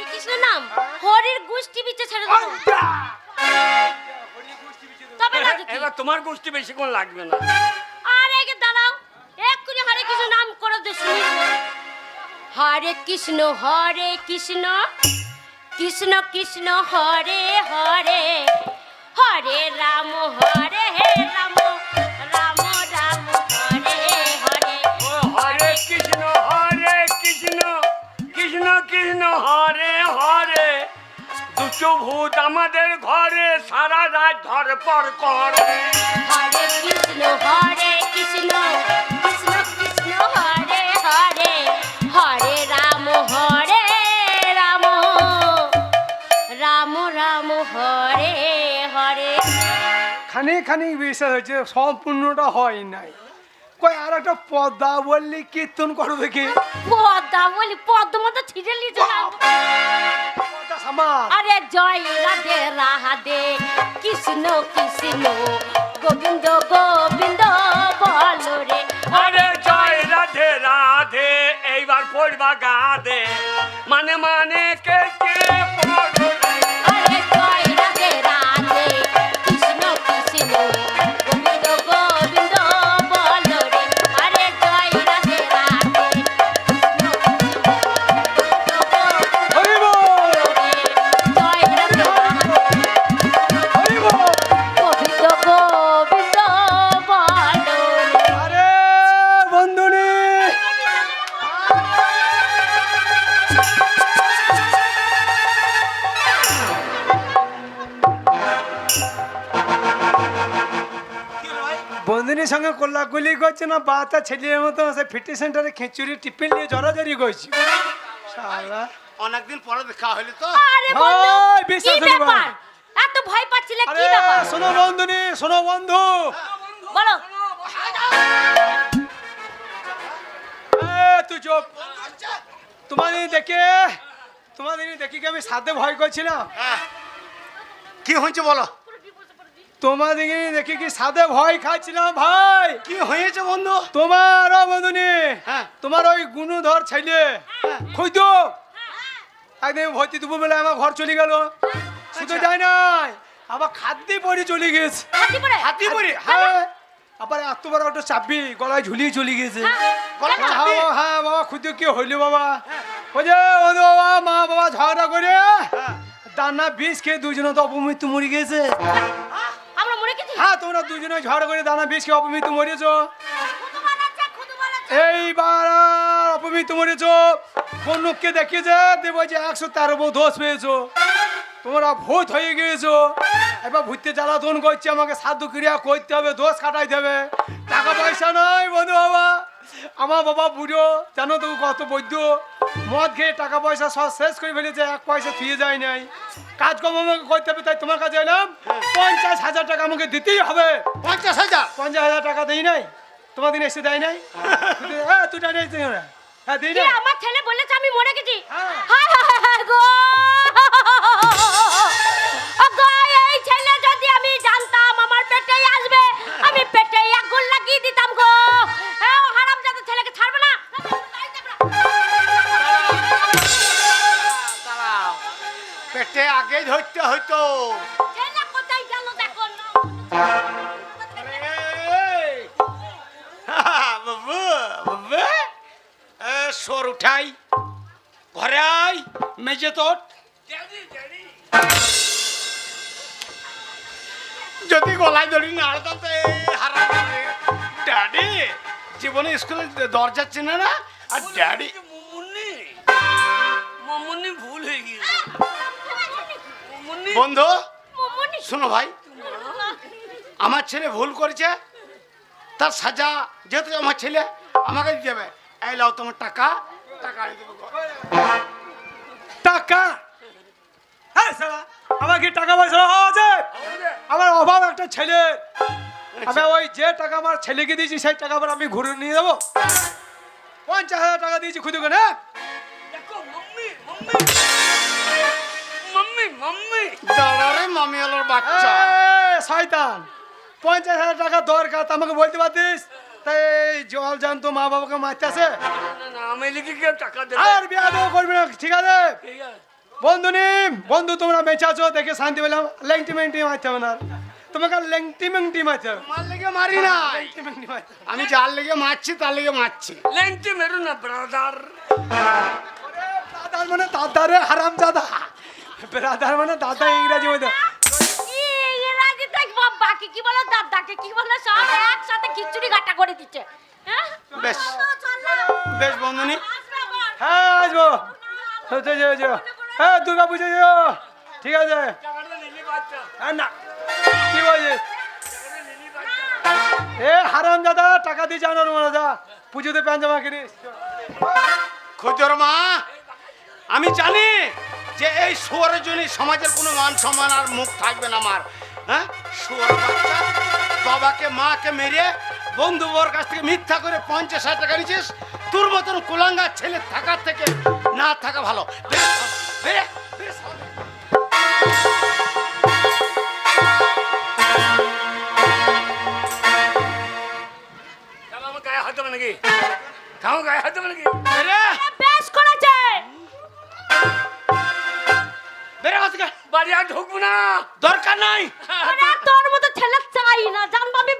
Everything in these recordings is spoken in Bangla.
হরে কৃষ্ণ নাম? হরির গোষ্ঠী ছেড়ে দেবো। তবে না এবার তোমার গোষ্ঠী বেশিক্ষণ লাগবে না। আরে একে দাঁড়াও। এক্ষুনি হরে কৃষ্ণ নাম করে দে শুনি। হরে কৃষ্ণ হরে কৃষ্ণ কৃষ্ণ কৃষ্ণ হরে হরে। হরে রাম হরে দুটো ভূত আমাদের ঘরে সারা রাত ধরপর করে। হরে কৃষ্ণ হরে কৃষ্ণ কৃষ্ণ কৃষ্ণ হরে হরে হরে রাম হরে রাম। রাম রাম হরে হরে। খানিক খানিক বিশ্বাস হয়েছে সম্পূর্ণটা হয় নাই। কই আর একটা পদ্মা বললি কীর্তন করো দেখি পদ্মা বলি পদ্ম মতো ছিটে আরে জয় রাধে রাধে। কৃষ্ণ কৃষ্ণ, গোবিন্দ গোবিন্দ, বলো রে। আরে জয় রাধে রাধে, এইবার পড়বা গাধে মানে মানে কে কোল্লাকুলি করছে না বাচ্চা ছেলের মতো সে ফিটি সেন্টারে খিচুড়ি টিফিন নিয়ে জড়াজড়ি করছি। শালা। অনেকদিন পরে দেখা হইল তো? আরে বন্ধু কি বিশ্বাস করি ব্যাপার। এত ভয় পাচ্ছিলে কি ব্যাপার? শোনো বন্ধুনি শোনো বন্ধু। বলো। এ, তুই চুপ। তোমাদের দেখে তোমাদের দেখি কি আমি সাথে ভয় করছিলাম? হ্যাঁ। কি হয়েছে বলো? তোমাদের দেখি কি সাথে ভয় খাচ্ছিলাম ভাই? কি হয়েছে বন্ধু? তোমার বন্ধুনি হ্যাঁ। তোমার ওই গুণধর ছেলে। খুঁজ। একদিন ভর্তি দুপুর বেলা আমার ঘর চলে গেল। শুধু আচ্ছা। যায় নাই আবার খাদ্যে পরে চলে গেছে হাতি পড়ে? হাতি পরে হ্যাঁ। আবার এত বড় একটা চাপি গলায় ঝুলিয়ে চলে গেছে হ্যাঁ বাবা, হ্যাঁ বাবা খুঁজে কি হইল বাবা। ওই যে বন্ধু বাবা মা বাবা ঝগড়া করে। হ্যাঁ। দানা বিষ খেয়ে দুজনে তো অপমৃত্যু মরে গেছি হ্যাঁ তোমরা দুজনে ঝড় করে দানা খেয়ে অপমৃত্যু মরেছো? এইবার অপমৃত্যু মরেছো। বন্যকে দেখিয়েছে? দেব যে একশো তেরো বউ দোষ পেয়েছ। তোমরা ভূত হয়ে গিয়েছো। এবার ভূতকে জ্বালাতন করছে, আমাকে সাধু ক্রিয়া করতে হবে, দোষ কাটাইতে হবে। টাকা পয়সা নয় বন্ধু বাবা। আমার বাবা বুড়ো, জানো তো কত বৈদ্য। মদ খেয়ে টাকা পয়সা সব শেষ করে ফেলেছে, এক পয়সা থুয়ে যায় নাই। কাজকর্ম আমাকে করতে হবে তাই তোমার কাছে এলাম পঞ্চাশ হাজার টাকা আমাকে দিতেই হবে। পঞ্চাশ হাজার? পঞ্চাশ হাজার টাকা দেই নাই। তোমার দিন এসে দেয় নাই। হ্যাঁ। তুই টাকা হ্যাঁ দিই কি না আমার ছেলে বলেছে আমি মরে গেছি? হ্যাঁ। হ্যাঁ। হায় হায় হায় গো, গলায় ধরি না আলাদা ড্যাডি জীবনে স্কুলে দরজা চেনে না? আর ড্যাডি ভুল হয়ে গিয়েছে। বন্ধু মমনি শোনো ভাই আমার ছেলে ভুল করেছে তার সাজা যেহেতু আমার ছেলে আমাকে দিতে হবে। এই লাও তোমার টাকা টাকা দেবো। টাকা? হ্যাঁ শালা আমার কি টাকা পয়সা ছেলে। আমি ওই যে টাকা আমার ছেলেকে দিয়েছি সেই টাকা আবার আমি ঘুরে নিয়ে যাব। পঞ্চাশ হাজার টাকা দিয়েছি খুদু করে দেখো মাম্মি মাম্মি। Mummy mummy. দাঁড়ারে মামি আলোর বাচ্চা। শয়তান। পঞ্চাশ হাজার টাকা দরকার তা আমাকে বলতে পারতিস? তাই জল জানতো মা বাবাকে মারতে না না আমি লিখে কেউ টাকা দেবে। আর বিয়া দেবো করবি না ঠিক আছে? বন্ধু নি বন্ধু তোমরা বেঁচে আছো দেখে শান্তি পেলাম। লেংটি মেংটি মারতে হবে না। তোমাকে লেংটি মেংটি হবে মার লেগে মারি না লেংটি মেংটি আমি যার লেগে মারছি তার লেগে মারছি। লেংটি মেরু না ব্রাদার। দাদার মানে দাদারে হারাম দাদা ব্রাদার মানে দাদা ইংরেজি মধ্যে ইংরাজি দেখব বাকি কি বলো দাদাকে কি বলো সব একসাথে খিচুড়ি ঘাটা করে দিচ্ছে। হ্যাঁ? বেশ। বেশ বন্ধুনি। হ্যাঁ আসব। হচ্ছে যে যে হ্যাঁ দুর্গা পুজো যেও। ঠিক আছে। হ্যাঁ না। কি বলছিস? এ হারাম দাদা টাকা দিয়ে যা পুজোতে প্যান জামা কিনিস খুচর মা আমি জানি যে এই শুয়ারের জন্য সমাজের কোনো মান সম্মান আর মুখ থাকবে না আমার। হ্যাঁ? শুয়ার বাচ্চা বাবাকে মাকে মেরে বন্ধু বর কাছ থেকে মিথ্যা করে পঞ্চাশ হাজার টাকা নিচ্ছিস তোর মতন কুলাঙ্গার ছেলে থাকার থেকে না থাকা ভালো। বেরে, নাকি? তাও গায়ে হাত দেবে নাকি? বেশ করেছে! বেরে থেকে। বাড়ি আর ঢুকবো না। দরকার নাই। আরে তোর মতো ছেলে চাই না জানব আমি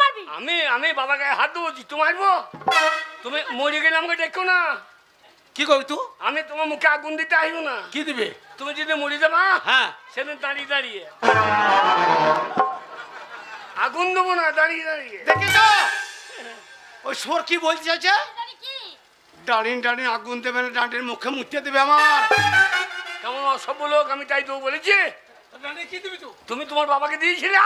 মারবি আমি আমি বাবা গায়ে হাত দেবো তুই মারবো? তুমি মরে গেলে আমাকে দেখো না। কি করবি তুই আমি তোমার মুখে আগুন দিতে আসব না। কি দিবে? তুমি যদি মরে যাবা হ্যাঁ। সেদিন দাঁড়িয়ে দাঁড়িয়ে। আগুন দেবো না দাঁড়িয়ে দাঁড়িয়ে। দেখেছ ওই সোর কি বলছে কি? ডাড়িন ডাড়িন আগুন দেবে না ডাঁটের মুখে মুছতে দেবে আমার। কেমন অসভ্য লোক আমি তাই তো বলেছি। কি দিবি তুই তুমি তোমার বাবাকে দিয়েছিলে?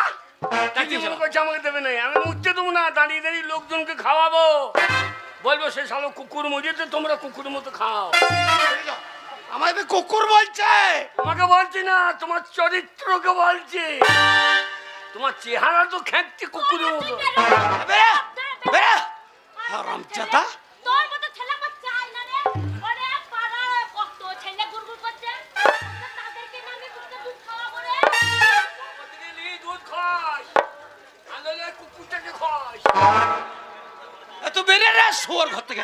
আমাকে দেবে না আমি মুছতে দেবো না দাঁড়িয়ে দাঁড়িয়ে লোকজনকে খাওয়াবো। বলব সে সালো কুকুর মরিয়েছে তোমরা কুকুরের মতো খাও। আমাদের কুকুর বলছে। তোমাকে বলছি না তোমার চরিত্রকে বলছি। তোমার চেহারা তো খেঁচছে কুকুরের মতো। বেরে বেরে হারামজাদা তোর মতো ছেলে আমার চাই না রে। ওরে পাড়ার কত ছেলে গুড়গুড় করছে? তাদেরকে নিয়ে আমি দুধ দুধ খাওয়াবো রে। প্রতিদিনই দুধ খাস। আনলে কুকুরটাকে খাস। এ তো বেরে রে সোর ঘর থেকে।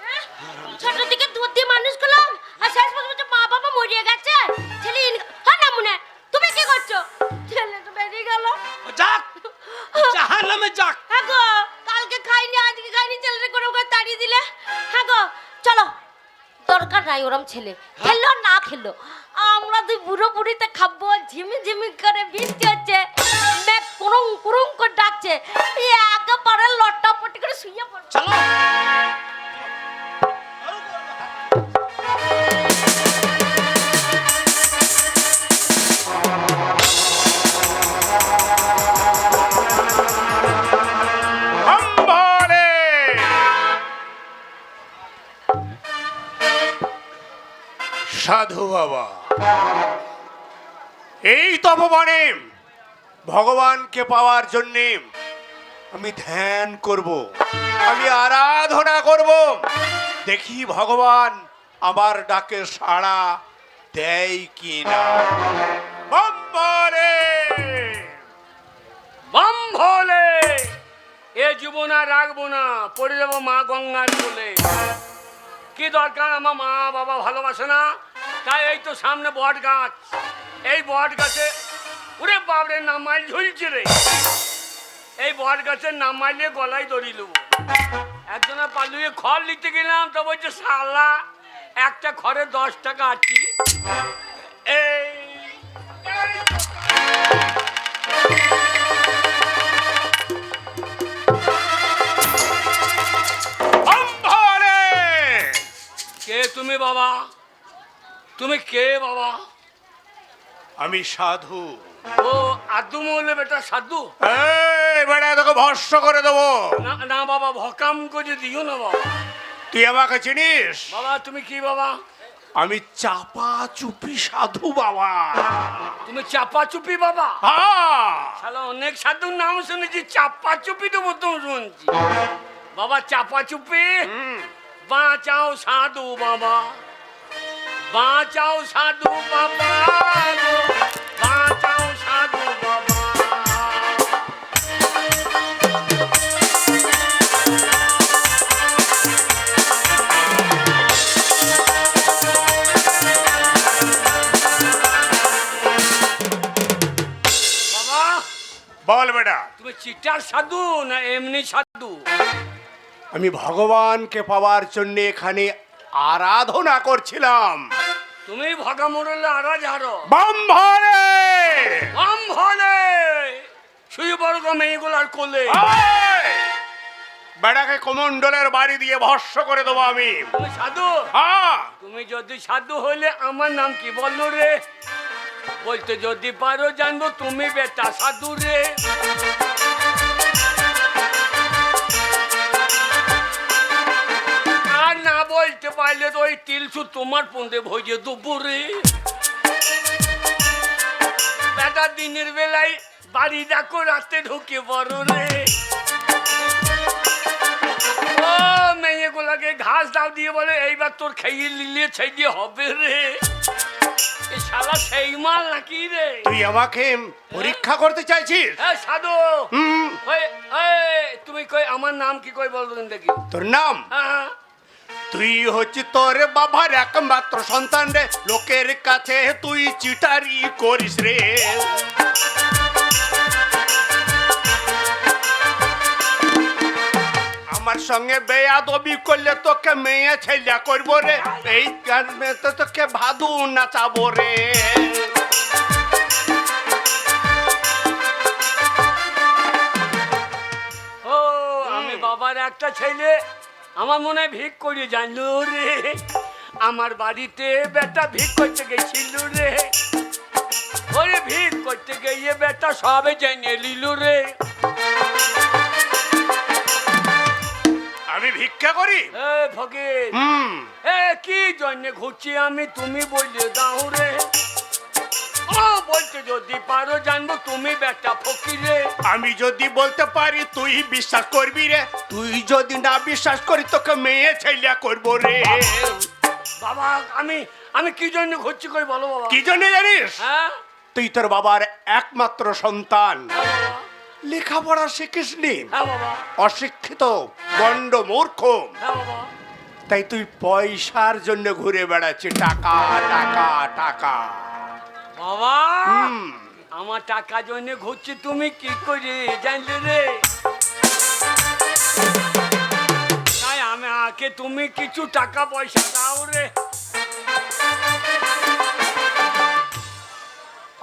হ্যাঁ? ছোট থেকে দুধ দিয়ে মানুষ করলাম আর শেষ পর্যন্ত মা বাবা মরিয়ে গেছে। নাই, ওরম ছেলে। খেলো না খেলো। আমরা তুই বুড়ো বুড়িতে খাব, ঝিমি ঝিমি করে বৃষ্টি হচ্ছে। মেঘ কুরুং কুরুং করে ডাকছে। একেবারে লট্টা পটি করে শুয়ে পড়ছে বাবা। এই তপবনে ভগবানকে পাওয়ার জন্যে আমি ধ্যান করব। আমি আরাধনা করব। দেখি ভগবান আমার ডাকে সাড়া দেয় কি না এ জীবন আর রাখব না। পড়ে যাব মা গঙ্গার বলে কি দরকার আমার মা বাবা ভালোবাসে না? তাই এই তো সামনে বট গাছ। এই বট গাছে ওরে বাবরে নাম মাইল ঝুলছে রে। এই বট গাছের নাম মাইলে গলায় দড়ি নেব একজনের পালুয়ে খড় নিতে গেলাম, তো বলছে সালা একটা খড়ে দশ টাকা আছি। এই। তুমি বাবা? তুমি কে বাবা? আমি সাধু। ও আদু মহলে বেটা সাধু? এই বেড়া তোকে ভস্য করে দেবো। না না বাবা ভকাম করে দিও না বাবা। তুই আমাকে চিনিস? বাবা তুমি কি বাবা? আমি চাপা চুপি সাধু বাবা। তুমি চাপা চুপি বাবা? হ্যাঁ। শালা অনেক সাধুর নাম শুনেছি চাপা চুপি তো প্রথম শুনছি। বাবা চাপা চুপি বাঁচাও সাধু বাবা। বাঁচাও সাধু বাবা বাঁচাও সাধু বাবা। বল বেটা। তুমি চিটার সাধু না এমনি সাধু? আমি ভগবানকে পাওয়ার জন্য এখানে আরাধনা করছিলাম। তুমি ভগা মোড়লে আরা ঝাড়ো। বাম ভরে আম ভলে শুয়ে বড় মেয়েগুলার কোলে! বেড়াকে কমন্ডলের বাড়ি দিয়ে ভস্য করে দেবো আমি। তুমি সাধু? হ্যাঁ। তুমি যদি সাধু হইলে আমার নাম কি বলল রে? বলতে যদি পারো জানব তুমি বেটা সাধু রে। বলতে পারলে তো ওই তিলসু তোমার পন্দে ভোজে দুপুরে। বেটা দিনের বেলায় বাড়ি ডাকো রাতে ঢুকে বড় রে। ও মেয়েগুলাকে ঘাস দাও দিয়ে বলে এইবার তোর খেয়ে নিলে ছেড়ে হবে রে। এ শালা সেই মাল নাকি রে? তুই আমাকে পরীক্ষা করতে চাইছিস? হ্যাঁ সাধু। হুম। ওই, এই, তুমি কই আমার নাম কি কই বল দেখি। তোর নাম? হ্যাঁ। তুই হচ্ছে তোর বাবার একমাত্র সন্তান রে। লোকের কাছে তুই চিটারি করিস রে। আমার সঙ্গে বেয়াদবি করলে তোকে মেয়ে ছেলে করব রে। এই কারণে তো তোকে ভাদু নাচাবো রে। ও, আমি বাবার একটা ছেলে। আমার মনে হয় ভিক করে জানলো রে। আমার বাড়িতে বেটা ভিক করতে গেছিল রে। ওরে ভিক করতে গিয়ে বেটা সবে জেনে নিল রে। আমি ভিক্ষা করি? এ ফকির হুম। এ কি জন্য ঘুরছি আমি তুমি বললে দাও রে। বলতে যদি পারো জানব তুমি বেটা ফকিরে। আমি যদি বলতে পারি তুই বিশ্বাস করবি রে? তুই যদি না বিশ্বাস করি তোকে মেয়ে ছেলে করব রে। বাবা আমি আমি কি জন্য ঘুরছি কই বলো বাবা? কি জন্য জানিস? হ্যাঁ? তুই তোর বাবার একমাত্র সন্তান। হ্যাঁ লেখাপড়া শিখিসনি হ্যাঁ বাবা। অশিক্ষিত গন্ড মূর্খ। হ্যাঁ তাই তুই পয়সার জন্য ঘুরে বেড়াচ্ছিস। টাকা টাকা টাকা। বাবা আমার টাকা জন্য ঘুরছি তুমি কি করে জানলে রে? তাই আমি আকে তুমি কিছু টাকা পয়সা দাও রে।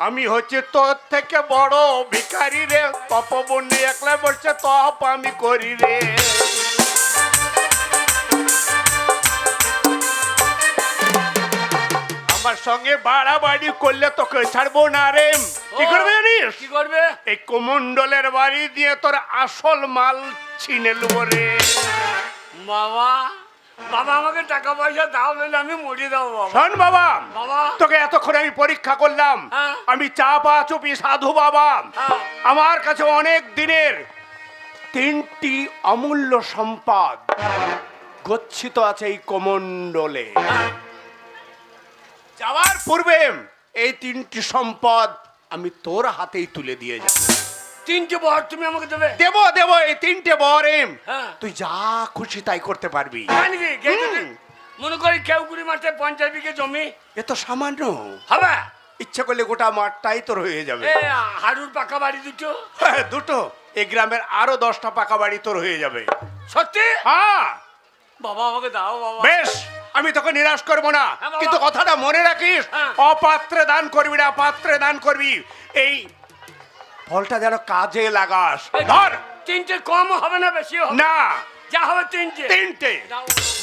আমি হচ্ছে তোর থেকে বড় ভিখারি রে তপবন্যে একলা বসছে তপ আমি করি রে। আমার সঙ্গে বাড়াবাড়ি করলে তোকে ছাড়বো না রে। কি করবে জানিস? কি করবে? এই কুমন্ডলের বাড়ি দিয়ে তোর আসল মাল ছিনে নেব রে। বাবা বাবা আমাকে টাকা পয়সা দাও নইলে আমি মরে দাও বাবা। শোন বাবা বাবা। তোকে এতক্ষণ আমি পরীক্ষা করলাম। হ্যাঁ। আমি চাপা চুপি সাধু বাবা। হ্যাঁ। আমার কাছে অনেক দিনের তিনটি অমূল্য সম্পদ গচ্ছিত আছে এই কমণ্ডলে। হ্যাঁ। যাওয়ার পূর্বে এই তিনটি সম্পদ আমি তোর হাতেই তুলে দিয়ে যাব। তিনটে বর তুমি আমাকে দেবে? দেব দেব এই তিনটে বরেম। এম তুই যা খুশি তাই করতে পারবি। মনে করি কেউকুড়ি মাঠে পঞ্চাশ বিঘে জমি। এ তো সামান্য। হবে? ইচ্ছে করলে গোটা মাঠটাই তোর হয়ে যাবে। হাড়ুর পাকা বাড়ি দুটো। হ্যাঁ, দুটো। এই গ্রামের আরও দশটা পাকা বাড়ি তোর হয়ে যাবে। সত্যি? হ্যাঁ। বাবা আমাকে দাও বাবা। বেশ। আমি তোকে নিরাশ করব না। হ্যাঁ, কিন্তু কথাটা মনে রাখিস? হ্যাঁ। অপাত্রে দান করবি না পাত্রে দান করবি। এই ফলটা যেন কাজে লাগাস। ধর। তিনটে কম হবে না বেশি হবে? না। যা হবে তিনটে। তিনটে।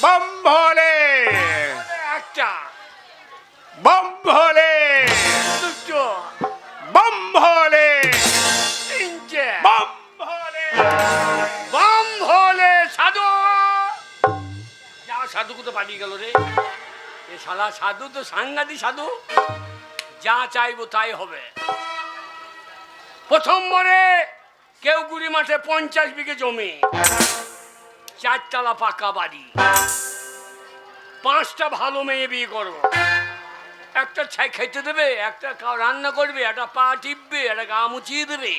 বম ভোলে একটা। বম ভোলে দুটো। বম ভোলে তিনটে। বম ভোলে সাধু তো পালিয়ে গেল রে? এ শালা সাধু তো সাংঘাতি সাধু। যা চাইব তাই হবে। প্রথম মরে কেউ গুড়ি মাঠে পঞ্চাশ বিঘে জমি। চারতলা পাকা বাড়ি। পাঁচটা ভালো মেয়ে বিয়ে করব একটা ছাই খেতে দেবে, একটা রান্না করবে, একটা পা টিপবে, একটা গা মুছিয়ে দেবে।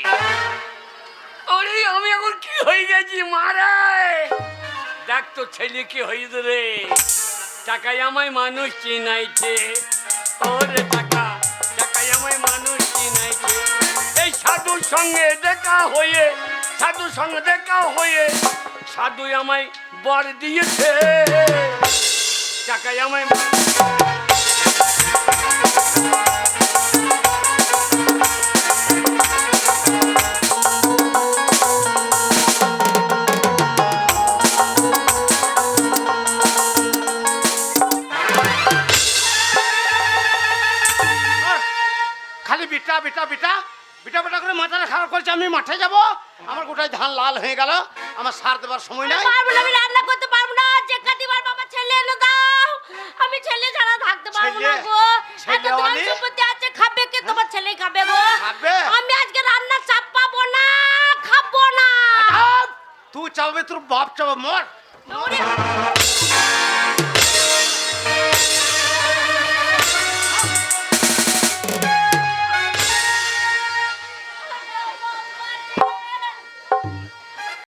আরে আমি এখন কি হয়ে গেছি, মারায়? দেখ তো ছেলে কি হয়েছে রে? টাকায় আমায় মানুষ চিনাইছে। ওরে টাকা, টাকায় আমায় মানুষ চিনাইছে। এই সাধুর সঙ্গে দেখা হয়ে, সাধুর সঙ্গে দেখা হয়ে, সাধু আমায় বর দিয়েছে। টাকায় আমায় বিটা বিটা বিটা বিটা বিটা করে মাথাটা খারাপ করেছে আমি মাঠে যাব। আমার গোটায় ধান লাল হয়ে গেল আমার সার দেবার সময় নাই। পারব না আমি রান্না করতে পারব না যে কাদিবার বাবা ছেলে এনে দাও। আমি ছেলে ছাড়া থাকতে পারব না গো। এত ধন অনেক? সম্পত্তি আছে খাবে কে? তোমার ছেলে খাবে গো। খাবে? আমি আজকে রান্না চাপ পাবো না খাব না। তুই চাবে তোর বাপ চাবে মর